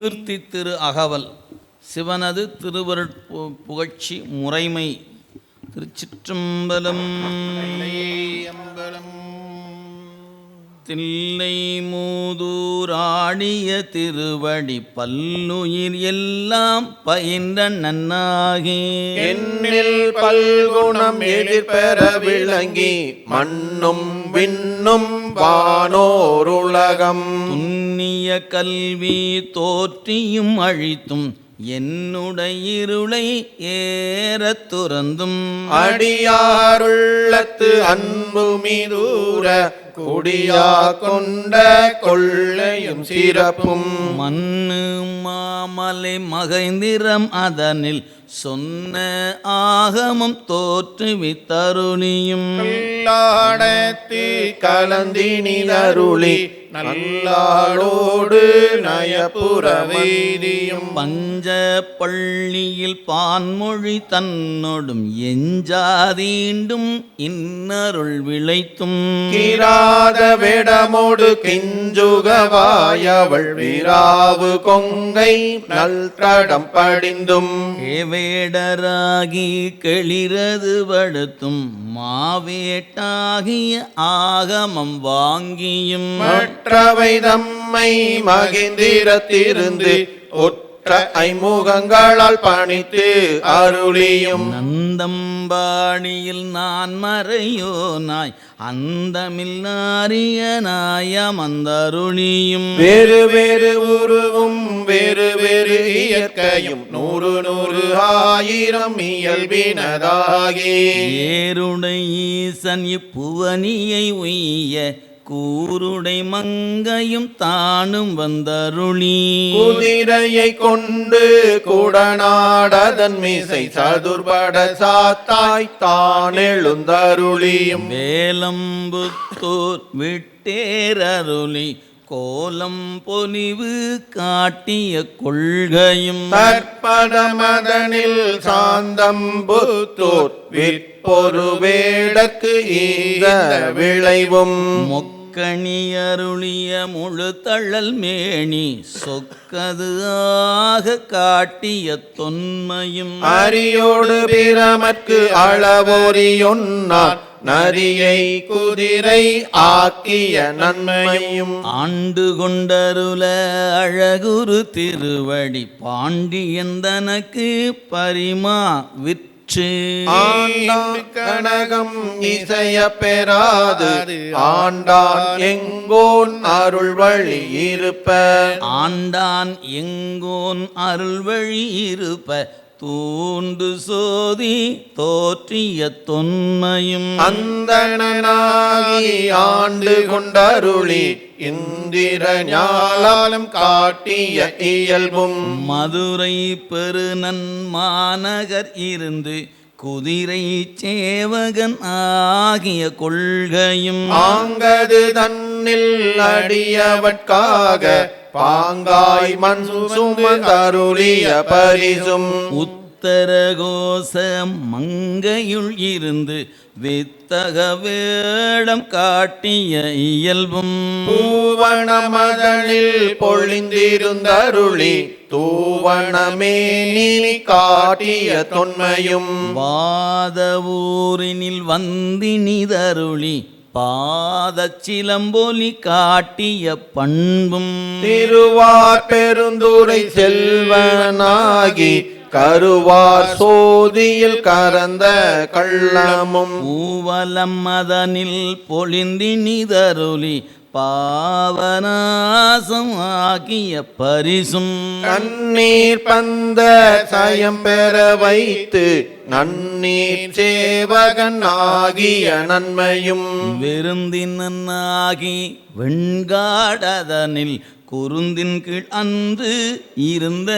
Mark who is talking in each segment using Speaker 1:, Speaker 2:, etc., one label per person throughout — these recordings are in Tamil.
Speaker 1: கீர்த்தி திரு அகவல் சிவனது திருவருட் பு- புகழ்ச்சி முறைமை. திருச்சிற்றம்பலம்.
Speaker 2: அம்பலம்.
Speaker 1: தில்லை மூதூராடிய திருவடி பல்லுயிர் எல்லாம் பயின்ற நன்னாகி.
Speaker 2: என்னில் பல்குணம் எதிர்பெற விளங்கி மண்ணும் விண்ணும் வானோருலகம்.
Speaker 1: துண்ணிய கல்வி தோற்றியும் அழித்தும் என்னுடைய இருளை ஏறத் துறந்தும்.
Speaker 2: அடியாருள்ளத்து அன்பு மீதூர குடியா கொண்ட கொள்ளையும் சிறப்பும்.
Speaker 1: மண்ணு மாமலை மகைந்திரம் அதனில் சொன்ன ஆகமம் தோற்றுவித்தருளியும்.
Speaker 2: கல்லாடத்து கலந்தினிலருளி நல்லாளோடு நயப்புற வேதியும்
Speaker 1: பஞ்ச பள்ளியில் பான்மொழி தன்னொடும் எஞ்சாதீண்டும் இன்னருள் விளைத்தும்.
Speaker 2: கிராத வேடமோடு கிஞ்சுகவாயவள் விராவு கொங்கை நல்தடம் படிந்தும்.
Speaker 1: கேவேடராகி கெளிரது படுத்தும் மாவேட்டாகிய ஆகமம் வாங்கியும்.
Speaker 2: மற்றவை தம்மை மகிந்திரத்திருந்து ஒற்ற ஐமுகங்களால் பணித்து அருளியும்.
Speaker 1: நந்தம்பாடியில் நான் மறையோனாய் அந்தமில்லாரிய நாயமந்தருளியும்
Speaker 2: வேறு வேறு உருவும் வேறு வேறு இயற்கையும் நூறு நூறு ஆயிரம் இயல்பினதாகி.
Speaker 1: ஏருடை ஈசன் இப்புவனியை உய்ய கூருடை மங்கையும் தானும் வந்தருளி.
Speaker 2: குதிரையை கொண்டு குடநாடதன் மீசை சதுர்பட சாத்தாய் தான் எழுந்தருளியும்.
Speaker 1: வேலம்புத்தூர் விட்டேரருளி கோலம் பொலிவு காட்டிய கொள்கையும்.
Speaker 2: தற்பதமதனில் சாந்தம் புத்தூர் விற்பொரு வேடற்கு ஈத விளைவும்.
Speaker 1: மொக்கணியருளிய முழு தள்ளல் மேனி சொக்கது ஆக காட்டிய தொன்மையும்
Speaker 2: அரியோடு பிரமற்கு அளவொறியொன்னார் நரியை குதிரை ஆக்கிய நன்மையும்.
Speaker 1: ஆண்டு கொண்டருள அழகுரு திருவடி பாண்டியந்தனக்கு பரிமா விற்று
Speaker 2: ஆண்டான் கனகம் இசைய பெறாது. ஆண்டான் எங்கோன் அருள் வழி இருப்ப.
Speaker 1: ஆண்டான் எங்கோன் அருள் வழி இருப்ப. தூண்டு சோதி தோற்றிய தொன்மையும்
Speaker 2: அந்தணனாகி ஆண்டு கொண்டருளி இந்திர ஞாலம் காட்டிய இயல்பும்.
Speaker 1: மதுரை பெருநன் மாநகர் இருந்து குதிரை சேவகன் ஆகிய கொள்கையும்
Speaker 2: ஆங்கது தன்னில் அடியவட்காக பாங்காய் மண் சுமந்தருளிய பரிசும்.
Speaker 1: உத்தரகோச மங்கையுள் இருந்து வித்தக வேடம் காட்டிய இயல்பும்.
Speaker 2: பூவண மதனில் பொழிந்திருந்தருளி தூவணமேனி காட்டிய தொன்மையும்.
Speaker 1: வாத ஊரினில் வந்தினிதருளி பாதச்சிலம்பொலி காட்டிய பண்பும்
Speaker 2: திருவார் பெருந்துரை செல்வனாகி கருவார் சோதியில் கரந்த கள்ளமும்
Speaker 1: ஊவலம் மதனில் பொழிந்தினிதருளி பாவநாசம் ஆகிய பரிசும்
Speaker 2: கண்ணீர் பந்த சயம் பெற வைத்து நன்னீர் சேவகன் ஆகிய நன்மையும்
Speaker 1: விருந்தினாகி வெண்காடதனில் குருந்தின் கீழ் அன்று இருந்த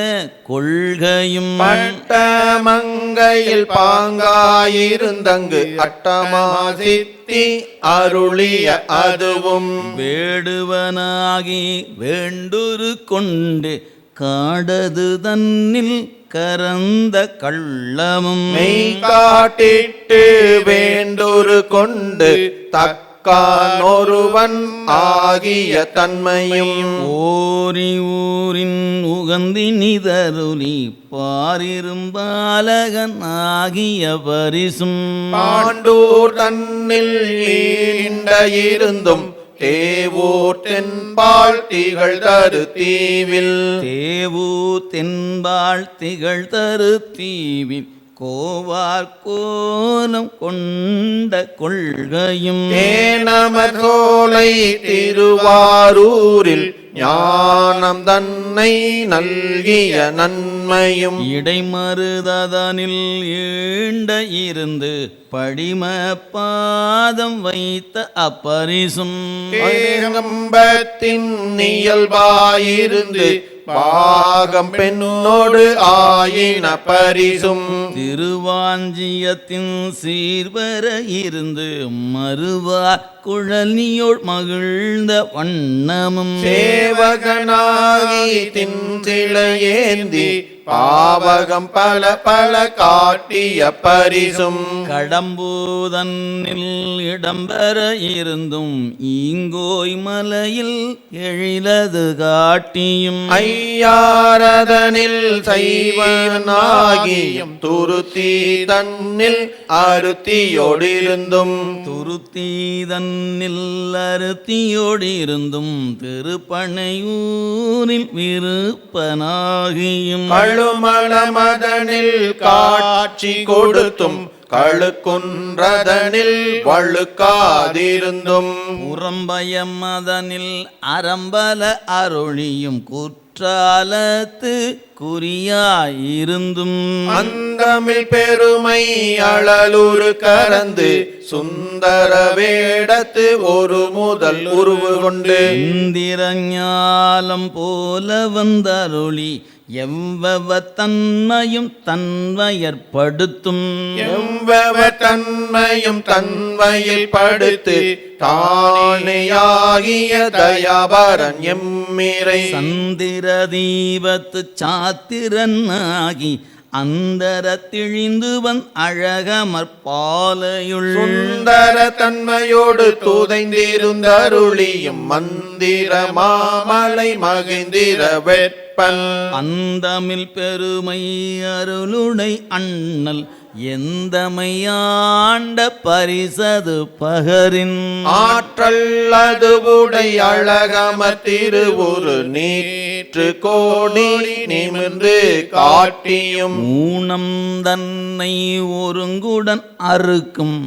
Speaker 1: கொள்கையும்
Speaker 2: பட்ட மங்கையில் பாங்காயிருந்தங்கு அட்டமா சித்தி அருளிய அதுவும்.
Speaker 1: வேடுவனாகி வேண்டுரு கொண்டு காடது தன்னில் கரந்த கள்ளமும்.
Speaker 2: காட்டிட்டு வேண்டொரு கொண்டு தக்க அக்கான் ஒருவன் ஆகிய தன்மையும்
Speaker 1: ஓரி ஊரின் உகந்தி நிதருளி பாரிரும்பாலகன் ஆகிய பரிசும்.
Speaker 2: பாண்டூர் தன்னில் ஈண்ட இருந்தும் தேவூர் தென்பால் திகழ் தரு தீவில்.
Speaker 1: தேவு தென்பாள் திகழ் தரு தீவில். கோவார் கோலம் கொண்ட கொள்கையும்
Speaker 2: ஏனமர் சோலை திருவாரூரில் ஞானம் தன்னை நல்கிய நன்மையும்
Speaker 1: இடைமருதனில் ஈண்ட இருந்து படிம பாதம் வைத்த அப்பரிசும்
Speaker 2: ஏகம்பத்தின் இயல்பாயிருந்து பாகம் பெண்ணோடு ஆயின பரிசும்.
Speaker 1: திருவாஞ்சியத்தின் சீர்வர இருந்து மறுவார் குழலியோள் மகிழ்ந்த வண்ணமும்.
Speaker 2: சேவகனாகி தின்சிலையேந்தி பாவகம் பல பல காட்டிய பரிசும்.
Speaker 1: கடம்பூதனில் இடம்பெற இருந்தும் ஈங்கோய் மலையில் எழிலது காட்டியும்.
Speaker 2: ஐயாரதனில் சைவனாகியும் துருத்தி தன்னில் அருத்தியோடிருந்தும்.
Speaker 1: துருத்தீதன்னில் அருத்தியோடிருந்தும் திருப்பனையூரில் விருப்பனாகியும்.
Speaker 2: கழுமல மதனில் காட்சி கொடுத்தும் கழுக்குன்றதனில் வழுக்காதிருந்தும்.
Speaker 1: புறம்பயமதனில் அறம்பல அருளியும் குற்றாலத்து குறியாயிருந்தும்.
Speaker 2: அந்தமிழ் பெருமை அழலுரு கறந்து சுந்தர வேடத்து ஒரு முதல் உருவு கொண்டு.
Speaker 1: இந்திரஞாலம் போல வந்தருளி எவ்வவ தன்மையும் தன்வயற்படுத்தும்
Speaker 2: எவ்வவ தன்மையும் தன்மையில் படுத்து தானேயாகிய தயாபரன் எம்மிரை.
Speaker 1: சந்திர தீபத்து சாத்திரனாகி அந்தர திழிந்துவன் அழகமற்பாலையுள்
Speaker 2: சுந்தர தன்மையோடு தூதைந்திருந்தருளியும் மந்திர மாமலை மகிந்திர வெப்பன்
Speaker 1: அந்தமில் பெருமை அருளுடை அண்ணல் எந்தமையாண்ட பரிசது பகரின்?
Speaker 2: ஆற்றல் அதுவுடை அழகம திருவுரு நீற்று கோடி நிமிர்ந்து காட்டியும்.
Speaker 1: ஊனம் தன்னை ஒருங்குடன் அறுக்கும்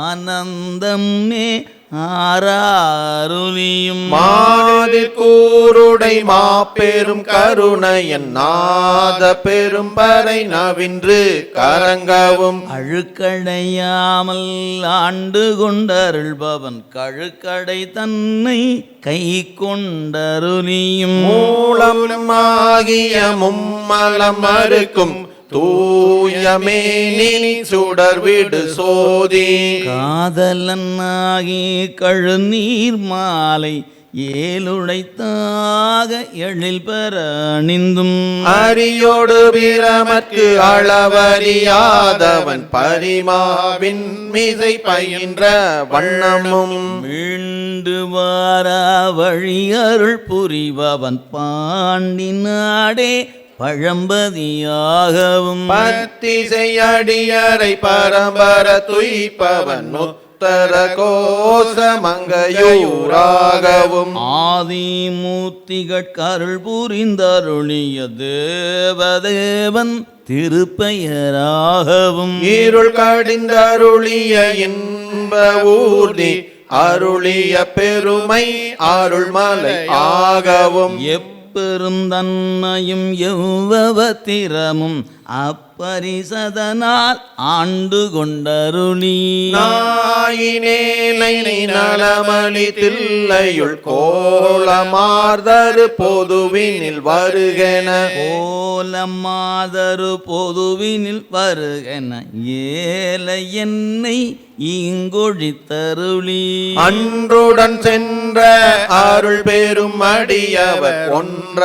Speaker 1: ஆனந்தமே ஆராருளியும்
Speaker 2: மாதிரி கூருடை மாபெரும் கருணையன் நாத பெரும்பறை நவின்று கரங்கவும்.
Speaker 1: அழுக்கடையாமல் ஆண்டு கொண்டருள்பவன் கழுக்கடை தன்னை கை கொண்டருளியும்.
Speaker 2: மூலமாகிய மும்மலம் மறுக்கும் தூயமேனி சுடர் விடு சோதி.
Speaker 1: காதலனாகி கழுநீர் மாலை ஏழுடைத்தாக எழில் பெற அணிந்தும்
Speaker 2: அரியோடு பிரமற்கு அளவறியாதவன் பரிமாவின் மிசை பயின்ற வண்ணமும்.
Speaker 1: மீண்டு வாரா வழி அருள் புரிபவன் பாண்டி நாடே பழம்பதியாகவும்
Speaker 2: பத்திசை அடியரை பரம்பர துய்ப்பவன் உத்தர கோச மங்கையூராகவும்.
Speaker 1: ஆதிமூர்த்திகட்கருள் புரிந்தருளிய தேவதேவன் திருப்பெயராகவும்
Speaker 2: இருள் கடிந்தருளிய இன்ப ஊர்தி அருளிய பெருமை அருள்மலை ஆகவும்.
Speaker 1: பெருந்தன்மையும் எவ்வவத்திரமும் அப்பரிசதனால் ஆண்டு கொண்டருளி.
Speaker 2: நாயினேனை நலமளி தில்லையுள் கோலமார்தரு பொதுவினில் வருகென.
Speaker 1: கோலமாதரு பொதுவினில் வருகென ஏல என்னை இங்கொழித்தருளி.
Speaker 2: அன்றுடன் சென்ற அருள் பெரும் அடியவர் ஒன்ற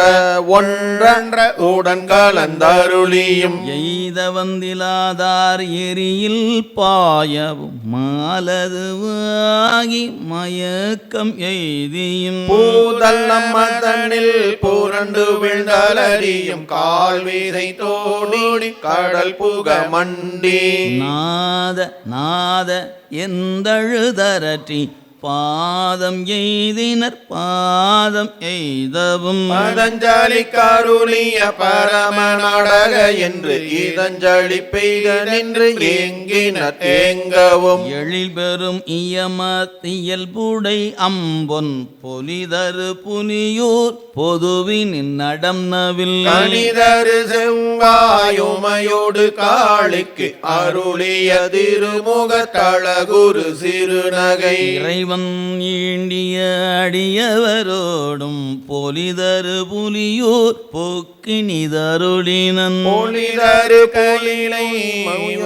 Speaker 2: ஒன்றன்ற உடன் கலந்தருளியும்.
Speaker 1: எய்த வந்திலாதார் எரியில் பாயவும் மாலதுவாகி மயக்கம் எய்தியும்.
Speaker 2: பூதல்லம் மதனில் புரண்டு விழுந்தலறியும் கால் வீசை தோடி கடல் புக மண்டி.
Speaker 1: நாத நாத எந்தழுதரற்றி பாதம் எய்தினர் பாதம் எய்தவும்.
Speaker 2: பதஞ்சலி கருளிய பரம நாடக என்று இதஞ்சலி பெய்த நின்று ஏங்கினர் ஏங்கவும்.
Speaker 1: எழில் பெறும் இயமத்தியல் புடை அம்பொன் பொலிதரு புலியூர் பொதுவின் நடம் நவில்.
Speaker 2: கணிதரு செவ்வாயுமையோடு காளிக்கு அருளிய திருமுக தளகுரு சிறுநகை.
Speaker 1: இறைவன் ஈண்டிய அடியவரோடும் பொலிதரு புலியூர் போக்கினிதருளினன்.
Speaker 2: பொலிதரு பொலிலை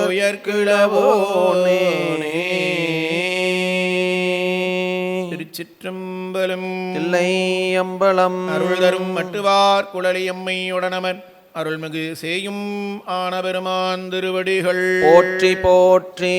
Speaker 2: உயர்கிழவோனே
Speaker 3: திருச்சிற்றம்பலம்
Speaker 2: இல்லை அம்பலம்
Speaker 3: அருள் தரும் மட்டுவார் குழலியம்மை உடனமர் அருள்மிகு சேயும் ஆனபெருமான் திருவடிகள்.
Speaker 2: போற்றி போற்றி.